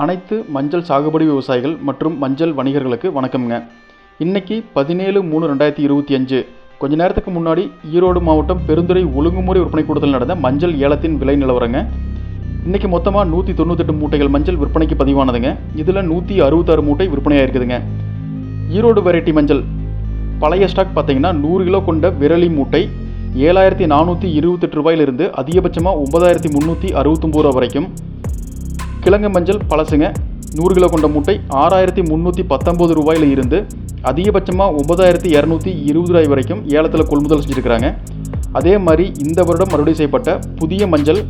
அனைத்து மஞ்சள் சாகுபடி விவசாயிகள் மற்றும் மஞ்சள் வணிகர்களுக்கு வணக்கம்ங்க. இன்னைக்கு பதினேழு மூணு ரெண்டாயிரத்தி இருபத்தி அஞ்சு. கொஞ்ச நேரத்துக்கு முன்னாடி ஈரோடு மாவட்டம் பெருந்துறை ஒழுங்குமுறை விற்பனை கூடுதல் நடந்த மஞ்சள் ஏலத்தின் விலை நிலவரங்க. இன்னைக்கு மொத்தமாக நூற்றி தொண்ணூத்தெட்டு மூட்டைகள் மஞ்சள் விற்பனைக்கு பதிவானதுங்க. இதில் நூற்றி அறுபத்தாறு மூட்டை விற்பனையாயிருக்குதுங்க. ஈரோடு வெரைட்டி மஞ்சள். பழைய ஸ்டாக் பார்த்தீங்கன்னா நூறு கிலோ கொண்ட விரலி மூட்டை ஏழாயிரத்தி நானூற்றி இருபத்தெட்டு ரூபாயிலிருந்து அதிகபட்சமாக ஒன்பதாயிரத்தி முந்நூற்றி அறுபத்தொம்பது ரூபா வரைக்கும். கிழங்கு மஞ்சள் பழசுங்க. நூறு கிலோ கொண்ட மூட்டை ஆறாயிரத்தி முந்நூற்றி பத்தொம்போது ரூபாயில் இருந்து அதிகபட்சமாக ஒன்பதாயிரத்தி இரநூத்தி இருபது ரூபாய் வரைக்கும் ஏலத்தில் கொள்முதல் செஞ்சுருக்கிறாங்க. அதே மாதிரி இந்த வருடம் மறுபடியும் செய்யப்பட்ட புதிய மஞ்சள்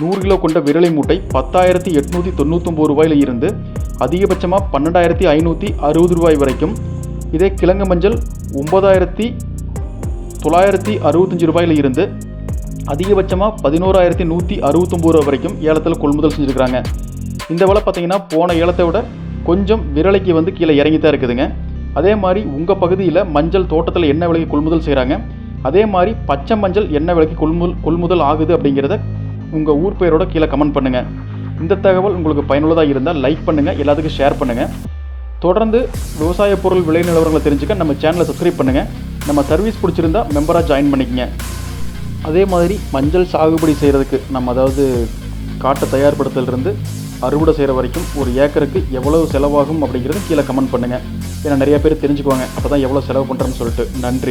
நூறு கிலோ கொண்ட விரலை மூட்டை பத்தாயிரத்தி எட்நூற்றி தொண்ணூத்தொம்பது ரூபாயில் இருந்து அதிகபட்சமாக பன்னெண்டாயிரத்தி ஐநூற்றி அறுபது ரூபாய் வரைக்கும் இதே கிழங்கு மஞ்சள் ஒன்பதாயிரத்தி தொள்ளாயிரத்தி அறுபத்தஞ்சு ரூபாயில் இருந்து அதிகபட்சமாக பதினோராயிரத்தி நூற்றி அறுபத்தொம்பது ரூபா வரைக்கும் ஏலத்தில் கொள்முதல் செஞ்சுருக்கிறாங்க. இந்த விலை பார்த்தீங்கன்னா போன ஏலத்தை விட கொஞ்சம் விரலைக்கு வந்து கீழே இறங்கி தான் இருக்குதுங்க. அதே மாதிரி உங்கள் பகுதியில் மஞ்சள் தோட்டத்தில் என்ன விலைக்கு கொள்முதல் செய்கிறாங்க அதே மாதிரி பச்சை மஞ்சள் என்ன விலைக்கு கொள்முதல் கொள்முதல் ஆகுது அப்படிங்கிறத உங்கள் ஊர் பெயரோட கீழே கமெண்ட் பண்ணுங்கள் இந்த தகவல் உங்களுக்கு பயனுள்ளதாக இருந்தால் லைக் பண்ணுங்கள் எல்லாத்துக்கும் ஷேர் பண்ணுங்கள் தொடர்ந்து விவசாய பொருள் விலை நிலவரங்களை தெரிஞ்சுக்க நம்ம சேனலை சப்ஸ்கிரைப் பண்ணுங்கள் நம்ம சர்வீஸ் பிடிச்சிருந்தா மெம்பராக ஜாயின் பண்ணிக்கங்க. அதே மாதிரி மஞ்சள் சாகுபடி செய்கிறதுக்கு நம்ம அதாவது காட்டை தயார்படுத்துறதுலேருந்து அறுவடை செய்கிற வரைக்கும் ஒரு ஏக்கருக்கு எவ்வளவு செலவாகும் அப்படிங்கிறது கீழே கமெண்ட் பண்ணுங்கள் ஏன்னா நிறைய பேர் தெரிஞ்சுக்குவாங்க. அப்போ தான் எவ்வளோ செலவு பண்ணுறேன்னு சொல்லிட்டு. நன்றி.